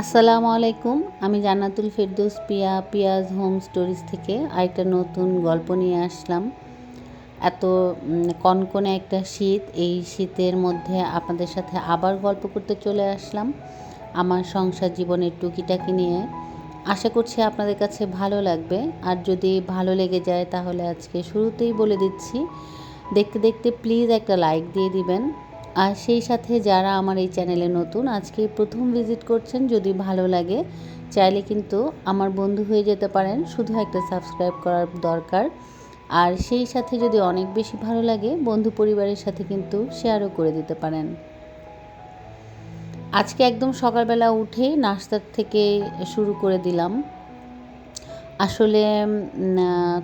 আসসালামু আলাইকুম। আমি জান্নাতুল ফেরদৌস পিয়া পিয়াজ হোম স্টোরিজ থেকে আরেকটা নতুন গল্প নিয়ে আসলাম। এত কনকনে একটা শীত, এই শীতের মধ্যে আপনাদের সাথে আবার গল্প করতে চলে আসলাম। আমার সংসার জীবনের টুকিটাকি নিয়ে। আশা করছি আপনাদের কাছে ভালো লাগবে। আর যদি ভালো লেগে যায় তাহলে আজকে শুরুতেই বলে দিচ্ছি, দেখতে দেখতে প্লিজ একটা লাইক দিয়ে দিবেন। আর সেই সাথে যারা আমার এই চ্যানেলে নতুন, আজকে প্রথম ভিজিট করছেন, যদি ভালো লাগে, চাইলে কিন্তু আমার বন্ধু হয়ে যেতে পারেন, শুধু একটা সাবস্ক্রাইব করার দরকার। আর সেই সাথে যদি অনেক বেশি ভালো লাগে, বন্ধু পরিবারের সাথে কিন্তু শেয়ারও করে দিতে পারেন। আজকে একদম সকালবেলা উঠেই নাস্তার থেকে শুরু করে দিলাম। আসলে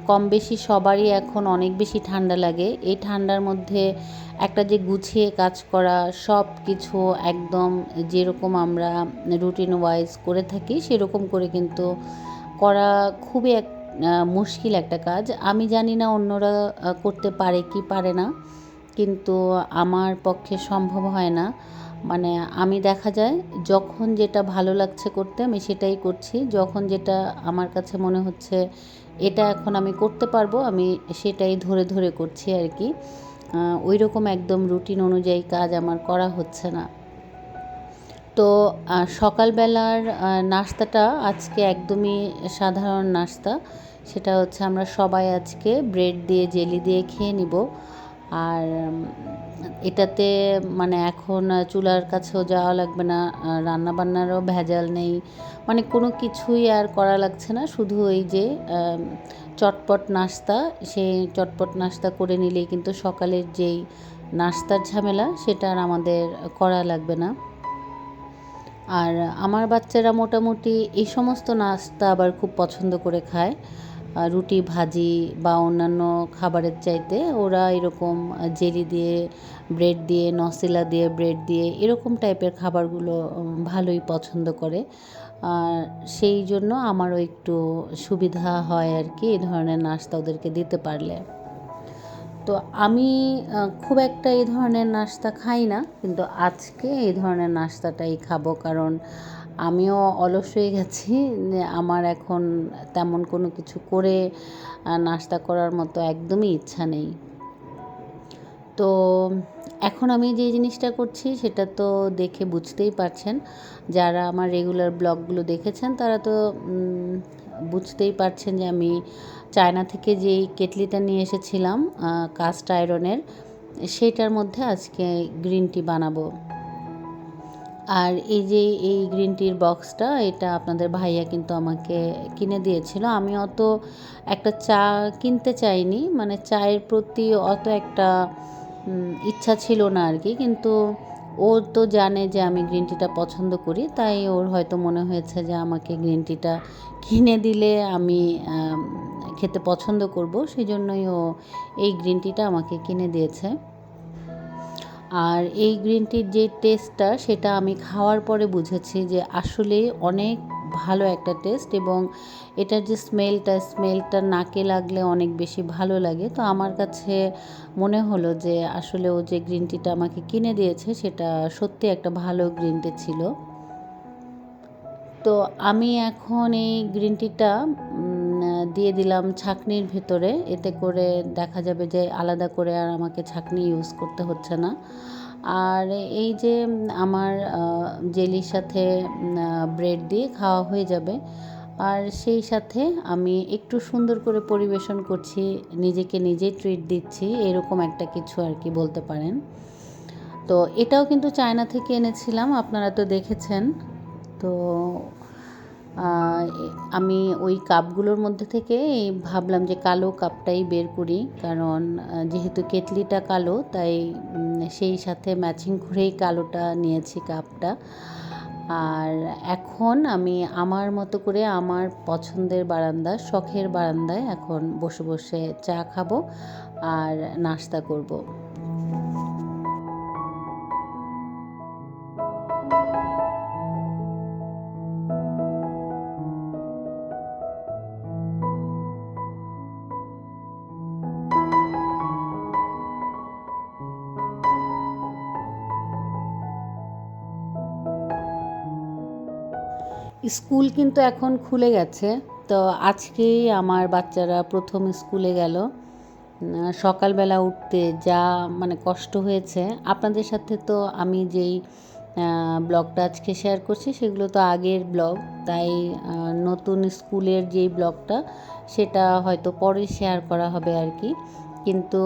কম বেশি সবারই এখন অনেক বেশি ঠান্ডা লাগে। এই ঠান্ডার মধ্যে একটা যে গুছিয়ে কাজ করা সব কিছু একদম যেরকম আমরা রুটিন ওয়াইজ করে থাকি, সেরকম করে কিন্তু করা খুবই এক মুশকিল একটা কাজ। আমি জানি না অন্যরা করতে পারে কি পারে না, কিন্তু আমার পক্ষে সম্ভব হয় না। মানে আমি দেখা যায় যখন যেটা ভালো লাগছে করতে আমি সেটাই করছি। যখন যেটা আমার কাছে মনে হচ্ছে এটা এখন আমি করতে পারব, আমি সেটাই ধরে ধরে করছি আর কি। ওই রকম একদম রুটিন অনুযায়ী কাজ আমার করা হচ্ছে না। তো সকালবেলার নাস্তাটা আজকে একদমই সাধারণ নাস্তা। সেটা হচ্ছে আমরা সবাই আজকে ব্রেড দিয়ে জেলি দিয়ে খেয়ে নিব। আর এটাতে মানে এখন চুলার কাছেও যাওয়া লাগবে না রান্না বান্নারও ভেজাল নেই মানে কোনো কিছুই আর করা লাগছে না, শুধু এই যে চটপট নাস্তা, সেই চটপট নাস্তা করে নিলেই কিন্তু সকালের যেই নাস্তার ঝামেলা, সেটা আর আমাদের করা লাগবে না। আর আমার বাচ্চারা মোটামুটি এই সমস্ত নাস্তা আবার খুব পছন্দ করে খায়। রুটি, ভাজি বা অন্যান্য খাবারের চাইতে ওরা এরকম জেলি দিয়ে ব্রেড দিয়ে, নসিলা দিয়ে ব্রেড দিয়ে এরকম টাইপের খাবারগুলো ভালোই পছন্দ করে। আর সেই জন্য আমারও একটু সুবিধা হয় আর কি এই ধরনের নাস্তা ওদেরকে দিতে পারলে। তো আমি খুব একটা এই ধরনের নাস্তা খাই না, কিন্তু আজকে এই ধরনের নাস্তাটাই খাব কারণ আমিও অলস হয়ে গেছি আমার এখন তেমন কোনো কিছু করে নাস্তা করার মতো একদমই ইচ্ছা নেই। তো এখন আমি যে জিনিসটা করছি সেটা তো দেখে বুঝতেই পারছেন। যারা আমার রেগুলার ব্লগগুলো দেখেছেন তারা তো বুঝতেই পারছেন যে আমি চায়না থেকে যেই কেটলিটা নিয়ে এসেছিলাম কাস্ট আয়রনের সেইটার মধ্যে আজকে গ্রিন টি বানাবো। আর এই যে এই গ্রিন টির বক্সটা এটা আপনাদের ভাইয়া কিন্তু আমাকে কিনে দিয়েছিল। আমি অত একটা চা কিনতে চাইনি মানে চায়ের প্রতি অত একটা ইচ্ছা ছিল না আর কি কিন্তু ও তো জানে যে আমি গ্রিন টিটা পছন্দ করি, তাই ওর হয়তো মনে হয়েছে যে আমাকে গ্রিন টিটা কিনে দিলে আমি খেতে পছন্দ করব। সেই জন্যই ও এই গ্রিন টিটা আমাকে কিনে দিয়েছে। আর এই গ্রিন টির যে টেস্টটা সেটা আমি খাওয়ার পরে বুঝেছি যে আসলে অনেক ভালো একটা টেস্ট এবং এটার যে স্মেলটা স্মেলটা নাকে লাগলে অনেক বেশি ভালো লাগে। তো আমার কাছে মনে হলো যে আসলে ও যে গ্রিন টিটা আমাকে কিনে দিয়েছে, সেটা সত্যি একটা ভালো গ্রিন টি ছিল। তো আমি এখন এই গ্রিন টিটা দিয়ে দিলাম ছাকনির ভেতরে। এতে করে দেখা যাবে যে আলাদা করে আর আমাকে ছাকনি ইউজ করতে হচ্ছে না। আর এই যে আমার জেলির সাথে ব্রেড দিয়ে খাওয়া হয়ে যাবে। আর সেই সাথে আমি একটু সুন্দর করে পরিবেশন করছি, নিজেকে নিজেই ট্রিট দিচ্ছি, এরকম একটা কিছু আর কি বলতে পারেন। তো এটাও কিন্তু চায়না থেকে এনেছিলাম, আপনারা তো দেখেছেন। তো আমি ওই কাপগুলোর মধ্যে থেকে ভাবলাম যে কালো কাপটাই বের করি কারণ যেহেতু কেটলিটা কালো, তাই সেই সাথে ম্যাচিং করেই কালোটা নিয়েছি কাপটা আর এখন আমি আমার মতো করে আমার পছন্দের বারান্দা, শখের বারান্দায় এখন বসে বসে চা খাব আর নাস্তা করব। স্কুল কিন্তু এখন খুলে গেছে। তো আজকেই আমার বাচ্চারা প্রথম স্কুলে গেল। সকালবেলা উঠতে যা মানে কষ্ট হয়েছে। আপনাদের সাথে তো আমি যেই ব্লগটা আজকে শেয়ার করছি, সেগুলো তো আগের ব্লগ। তাই নতুন স্কুলের যেই ব্লগটা, সেটা হয়তো পরে শেয়ার করা হবে আর কি। কিন্তু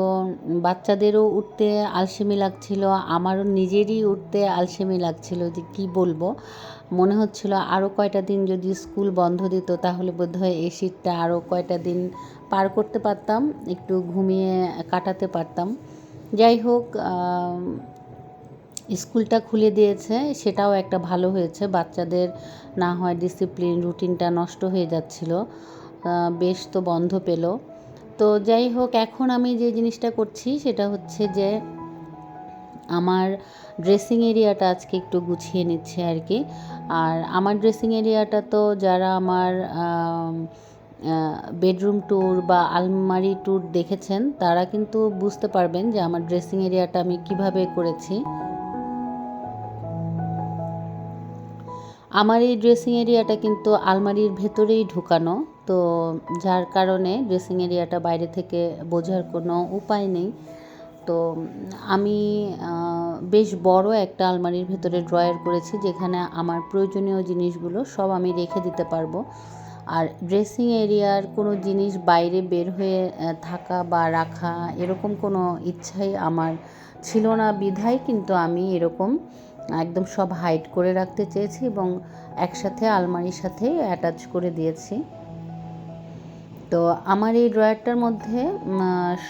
বাচ্চাদেরও উঠতে আলসেমি লাগছিল, আমারও নিজেরই উঠতে আলসেমি লাগছিল যে কি বলব। মনে হচ্ছিল আরও কয়টা দিন যদি স্কুল বন্ধ দিত, তাহলে বোধহয় এই শীতটা আরও কয়টা দিন পার করতে পারতাম, একটু ঘুমিয়ে কাটাতে পারতাম। যাই হোক স্কুলটা খুলে দিয়েছে, সেটাও একটা ভালো হয়েছে। বাচ্চাদের না হয় ডিসিপ্লিন রুটিনটা নষ্ট হয়ে যাচ্ছিল বেশ তো বন্ধ পেল। তো যাই হোক, এখন আমি যে জিনিসটা করছি, সেটা হচ্ছে যে আমার ড্রেসিং এরিয়াটা আজকে একটু গুছিয়ে নিচ্ছে আর কি। আর আমার ড্রেসিং এরিয়াটা তো যারা আমার বেডরুম ট্যুর বা আলমারি ট্যুর দেখেছেন, তারা কিন্তু বুঝতে পারবেন যে আমার ড্রেসিং এরিয়াটা আমি কীভাবে করেছি। আমার এই ড্রেসিং এরিয়াটা কিন্তু আলমারির ভেতরেই ঢুকানো, তো যার কারণে ড্রেসিং এরিয়াটা বাইরে থেকে বোঝার কোনো উপায় নেই। তো আমি বেশ বড় একটা আলমারির ভেতরে ড্রয়ার করেছি যেখানে আমার প্রয়োজনীয় জিনিসগুলো সব আমি রেখে দিতে পারব। আর ড্রেসিং এরিয়ার কোনো জিনিস বাইরে বের হয়ে থাকা বা রাখা এরকম কোনো ইচ্ছাই আমার ছিল না বিধায়, কিন্তু আমি এরকম একদম সব হাইড করে রাখতে চেয়েছি এবং একসাথে আলমারির সাথে অ্যাটাচ করে দিয়েছি। তো আমার এই ড্রয়ারটার মধ্যে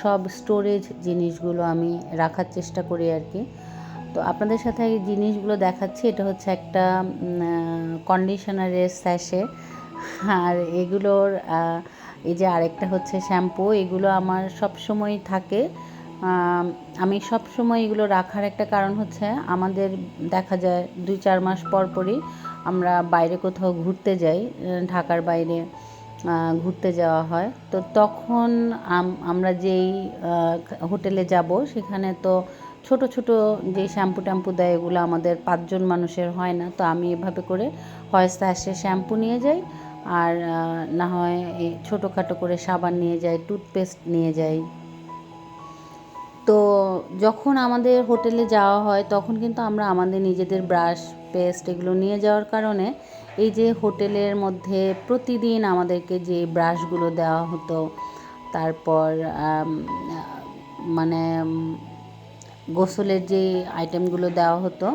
সব স্টোরেজ জিনিসগুলো আমি রাখার চেষ্টা করি আর কি। তো আপনাদের সাথে এই জিনিসগুলো দেখাচ্ছি, এটা হচ্ছে একটা কন্ডিশনারের স্যাশে আর এগুলোর এই যে আরেকটা হচ্ছে শ্যাম্পু এগুলো আমার সব সময় থাকে। আমি সব সময় এগুলো রাখার একটা কারণ হচ্ছে, আমাদের দেখা যায় দুই চার মাস পর পরই আমরা বাইরে কোথাও ঘুরতে যাই ঢাকার বাইরে। ঘুরতে যাওয়া হয়। তো তখন আম- আমরা যেই হোটেলে যাব, সেখানে তো ছোট ছোট যে শ্যাম্পু ট্যাম্পু দেয়, এগুলো আমাদের পাঁচজন মানুষের হয় না। তো আমি এভাবে করে হয় স্যাশে শ্যাম্পু নিয়ে যাই, আর না হয় এই ছোটোখাটো করে সাবান নিয়ে যাই, টুথপেস্ট নিয়ে যাই। তো যখন আমাদের হোটেলে যাওয়া হয়, তখন কিন্তু আমরা আমাদের নিজেদের ব্রাশ, পেস্ট এগুলো নিয়ে যাওয়ার কারণে এই যে হোটেলের মধ্যে প্রতিদিন আমাদেরকে যে ব্রাশগুলো দেওয়া হতো, তারপর মানে গোসলের যে আইটেমগুলো দেওয়া হতো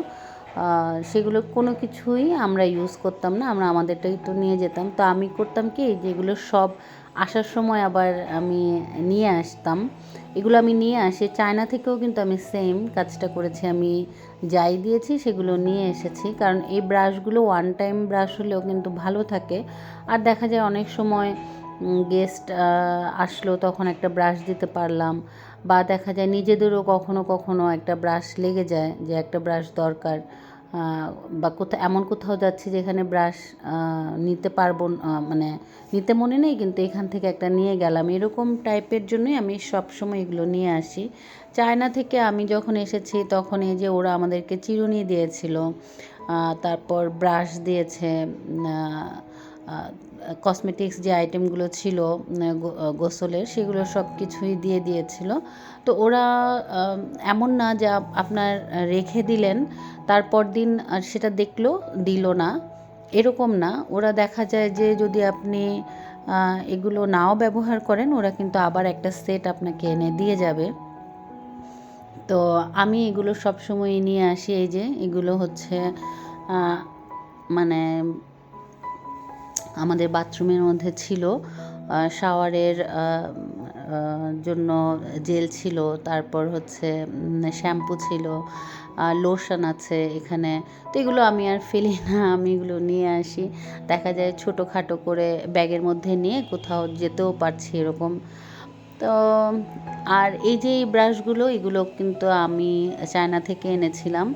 সেগুলো কোনো কিছুই আমরা ইউজ করতাম না, আমরা আমাদেরটাই তো নিয়ে যেতাম। তো আমি করতাম কি, যেগুলো সব আসার সময় আবার আমি নিয়ে আসতাম। এগুলো আমি নিয়ে আসি, চায়না থেকেও কিন্তু আমি সেম কাজটা করেছি। আমি যাই দিয়েছি, সেগুলো নিয়ে এসেছি। কারণ এই ব্রাশগুলো ওয়ান টাইম ব্রাশ হলেও কিন্তু ভালো থাকে। আর দেখা যায় অনেক সময় গেস্ট আসলো, তখন একটা ব্রাশ দিতে পারলাম। বা দেখা যায় নিজেদেরও কখনো কখনো একটা ব্রাশ লেগে যায় যে একটা ব্রাশ দরকার। বা কোথাও, এমন কোথাও যাচ্ছি যেখানে ব্রাশ নিতে পারব মানে নিতে মনে নেই, কিন্তু এখান থেকে একটা নিয়ে গেলাম। এরকম টাইপের জন্যই আমি সবসময় এগুলো নিয়ে আসি। চায়না থেকে আমি যখন এসেছি, তখন এই যে ওরা আমাদেরকে চিরুনি দিয়েছিল তারপর ব্রাশ দিয়েছে কসমেটিক্স যে আইটেমগুলো ছিল গোসলের, সেগুলো সব কিছুই দিয়ে দিয়েছিল। তো ওরা এমন না যে আপনার রেখে দিলেন, তারপর দিন সেটা দেখল, দিল না। এরকম না। ওরা দেখা যায় যে যদি আপনি এগুলো নাও ব্যবহার করেন, ওরা কিন্তু আবার একটা সেট আপনাকে এনে দিয়ে যাবে। তো আমি এগুলো সব সময় নিয়ে আসি, এই যে এগুলো হচ্ছে মানে আমাদের বাথরুমের মধ্যে ছিল শাওয়ারের জন্য জেল ছিল, তারপর হচ্ছে শ্যাম্পু ছিল লোশন আছে এখানে। তো এগুলো আমি আর ফেলি না, আমি এগুলো নিয়ে আসি। দেখা যায় ছোটোখাটো করে ব্যাগের মধ্যে নিয়ে কোথাও যেতেও পারছি এরকম। তো, আর এই যে এই ব্রাশগুলো, এগুলো কিন্তু আমি চায়না থেকে এনেছিলাম।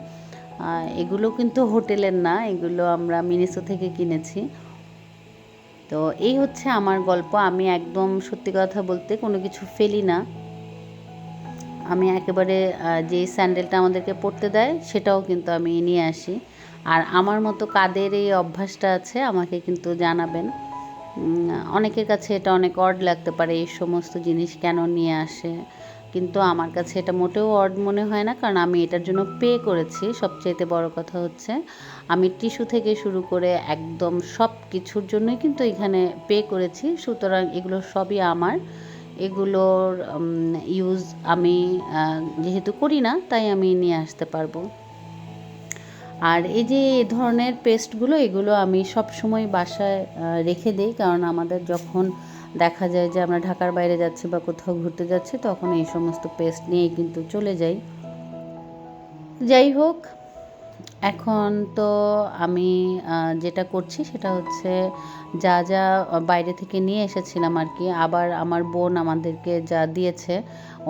এগুলো কিন্তু হোটেলের না, এগুলো আমরা মিনিসো থেকে কিনেছি। তো এই হচ্ছে আমার গল্প। আমি একদম সত্যি কথা বলতে কোনো কিছু ফেলি না। আমি একেবারে আহ, যে স্যান্ডেলটা আমাদেরকে পরতে দেয় সেটাও কিন্তু আমি নিয়ে আসি। আর আমার মতো কাদের এই অভ্যাসটা আছে আমাকে কিন্তু জানাবেন। অনেকের কাছে এটা অনেক অড লাগতে পারে এই সমস্ত জিনিস কেন নিয়ে আসে? কিন্তু আমার কাছে এটা মোটেও অড মনে হয় না, কারণ আমি এটার জন্য পে করেছি। সবচেয়েতে বড় কথা হচ্ছে, আমি টিস্যু থেকে শুরু করে একদম সব কিছুর জন্যই কিন্তু এখানে পে করেছি। সুতরাং এগুলো সবই আমার। এগুলোর ইউজ আমি যেহেতু করি না, তাই আমি নিয়ে আসতে পারব। আর এই যে এই ধরনের পেস্টগুলো এগুলো আমি সব সময় বাসায় রেখে দিই, কারণ আমাদের যখন দেখা যায় যে আমরা ঢাকার বাইরে যাচ্ছি বা কোথাও ঘুরতে যাচ্ছি, তখন এই সমস্ত পেস্ট নিয়েই কিন্তু চলে যাই। যাই হোক এখন তো আমি যেটা করছি সেটা হচ্ছে যা যা বাইরে থেকে নিয়ে এসেছিলাম আর কি, আবার আমার বোন আমাদেরকে যা দিয়েছে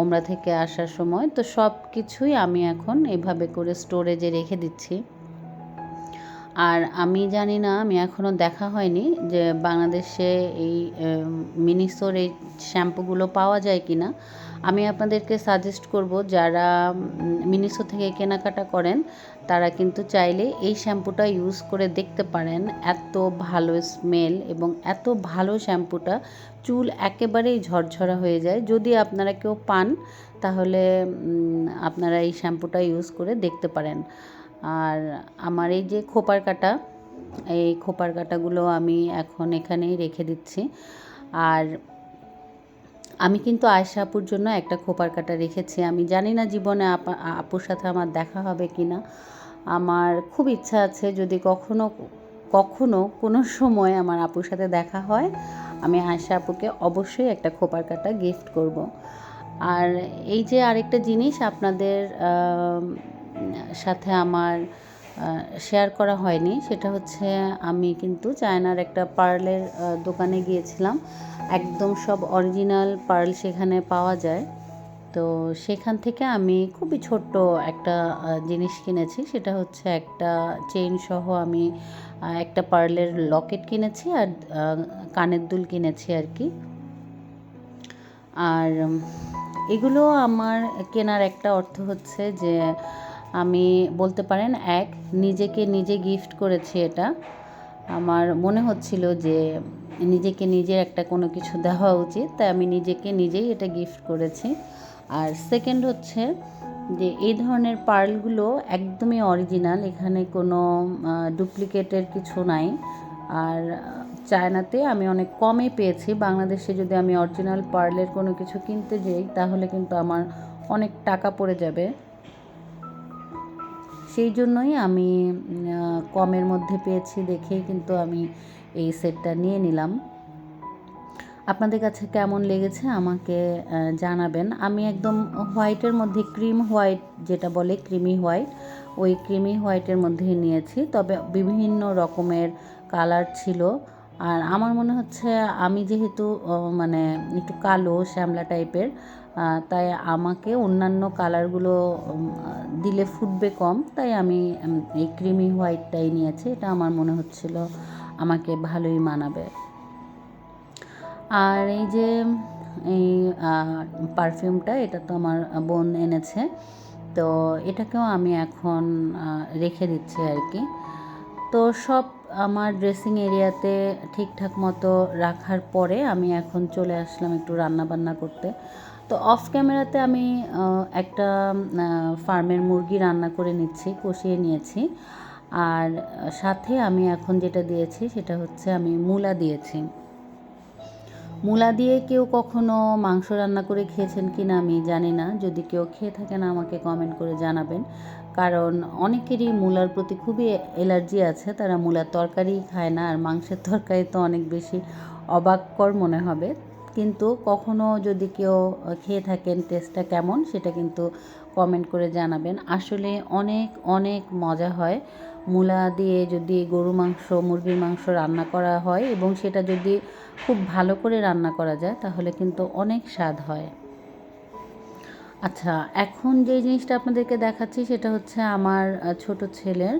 ওমরা থেকে আসার সময়, তো সব কিছুই আমি এখন এভাবে করে স্টোরেজে রেখে দিচ্ছি। আর আমি জানি না, আমি এখনও দেখা হয়নি যে বাংলাদেশে এই মিনিসোর এই শ্যাম্পুগুলো পাওয়া যায় কি না আমি আপনাদেরকে সাজেস্ট করব যারা মিনিসো থেকে কেনাকাটা করেন, তারা কিন্তু চাইলে এই শ্যাম্পুটা ইউজ করে দেখতে পারেন। এত ভালো স্মেল এবং এত ভালো শ্যাম্পুটা চুল একেবারেই ঝরঝরা হয়ে যায়। যদি আপনারা কেউ পান, তাহলে আপনারা এই শ্যাম্পুটা ইউজ করে দেখতে পারেন। আর আমার এই যে খোপার কাটা, এই খোপার কাটাগুলো আমি এখন এখানেই রেখে দিচ্ছি। আর আমি কিন্তু আয়সা আপুর জন্য একটা খোপার কাটা রেখেছি। আমি জানি না জীবনে আপা- আপুর সাথে আমার দেখা হবে কি না আমার খুব ইচ্ছা আছে যদি কখনো কখনো কোনো সময় আমার আপুর সাথে দেখা হয়, আমি আয়সা আপুকে অবশ্যই একটা খোপার কাটা গিফট করব। আর এই যে আরেকটা জিনিস আপনাদের সাথে আমার শেয়ার করা হয়নি। সেটা হচ্ছে আমি কিন্তু চায়নার একটা পার্লের দোকানে গিয়েছিলাম। একদম সব অরিজিনাল পার্ল সেখানে পাওয়া যায়। তো সেখান থেকে আমি খুবই ছোট্ট একটা জিনিস কিনেছি। সেটা হচ্ছে একটা চেইন সহ আমি একটা পার্লের লকেট কিনেছি আর কানের দুল কিনেছি আর কি। আর এগুলো আমার কেনার একটা অর্থ হচ্ছে যে আমি বলতে পারেন এক, নিজেকে নিজে গিফট করেছি এটা। আমার মনে হচ্ছিল যে নিজেকে নিজের একটা কোনো কিছু দেওয়া উচিত, তাই আমি নিজেকে নিজেই এটা গিফট করেছি। আর সেকেন্ড হচ্ছে যে এই ধরনের পার্লগুলো একদমই অরিজিনাল এখানে কোনো ডুপ্লিকেটের কিছু নাই। আর চায়নাতে আমি অনেক কমে পেয়েছি। বাংলাদেশে যদি আমি অরিজিনাল পার্লের কোনো কিছু কিনতে যাই, তাহলে কিন্তু আমার অনেক টাকা পড়ে যাবে। সেই জন্যই আমি কমের মধ্যে পেয়েছি দেখেই কিন্তু আমি এই সেটটা নিয়ে নিলাম। আপনাদের কাছে কেমন লেগেছে আমাকে জানাবেন। আমি একদম হোয়াইটের মধ্যে, ক্রিম হোয়াইট যেটা বলে, ক্রিমি হোয়াইট, ওই ক্রিমি হোয়াইটের মধ্যেই নিয়েছি। তবে বিভিন্ন রকমের কালার ছিল। আর আমার মনে হচ্ছে, আমি যেহেতু মানে একটু কালো, শ্যামলা টাইপের তাই আমাকে অন্যান্য কালারগুলো দিলে ফুটবে কম, তাই আমি এই ক্রিমি হোয়াইটটাই নিয়েছি, এটা আমার মনে হচ্ছিল আমাকে ভালোই মানাবে। আর এই যে, এই পারফিউমটা এটা তো আমার বোন এনেছে, তো এটাকেও আমি এখন রেখে দিচ্ছি আর কি। তো সব আমার ড্রেসিং এরিয়াতে ঠিকঠাক মতো রাখার পরে আমি এখন চলে আসলাম একটু রান্না বান্না করতে। তো অফ ক্যামেরাতে আমি একটা ফার্মের মুরগি রান্না করে নিচ্ছি, কষিয়ে নিয়েছি। আর সাথে আমি এখন যেটা দিয়েছি সেটা হচ্ছে আমি মূলা দিয়েছি। মূলা দিয়ে কেউ কখনো মাংস রান্না করে খেয়েছেন কি না আমি জানি না। যদি কেউ খেয়ে থাকেন আমাকে কমেন্ট করে জানাবেন। কারণ অনেকেরই মূলার প্রতি খুবই অ্যালার্জি আছে, তারা মূলার তরকারি খায় না। আর মাংসের তরকারি তো অনেক বেশি অবাককর মনে হবে। কিন্তু কখনো যদি কেউ খেয়ে থাকেন টেস্টটা কেমন সেটা কিন্তু কমেন্ট করে জানাবেন। আসলে অনেক অনেক মজা হয়। মূলা দিয়ে যদি গরু মাংস, মুরগির মাংস রান্না করা হয় এবং সেটা যদি খুব ভালো করে রান্না করা যায় তাহলে কিন্তু অনেক স্বাদ হয়। আচ্ছা এখন যে জিনিসটা আপনাদেরকে দেখাচ্ছি সেটা হচ্ছে আমার ছোট ছেলের,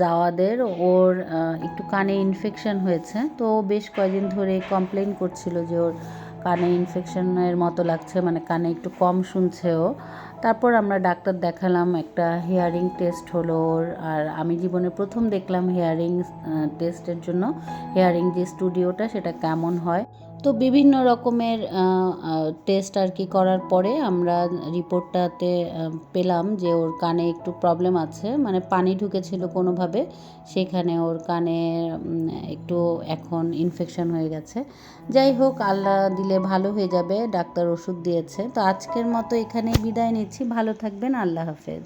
জাওয়াদের। ওর একটু কানে ইনফেকশন হয়েছে। তো বেশ কয়েকদিন ধরে কমপ্লেন করছিল যে ওর কানে ইনফেকশনের মতো লাগছে মানে কানে একটু কম শুনছেও। তারপর আমরা ডাক্তার দেখালাম, একটা হেয়ারিং টেস্ট হলো আর আমি জীবনে প্রথম দেখলাম হেয়ারিং টেস্টের জন্য। হেয়ারিং যে স্টুডিওটা সেটা কেমন হয়? তো বিভিন্ন রকমের টেস্ট আর কি করার পরে আমরা রিপোর্টটাতে পেলাম যে ওর কানে একটু প্রবলেম আছে। মানে পানি ঢুকেছিল কোনোভাবে, সেখানে ওর কানে একটু এখন ইনফেকশন হয়ে গেছে। যাই হোক, আল্লাহ দিলে ভালো হয়ে যাবে, ডাক্তার ওষুধ দিয়েছে। তো আজকের মতো এখানেই বিদায় নিচ্ছি। ভালো থাকবেন, আল্লাহ হাফেজ।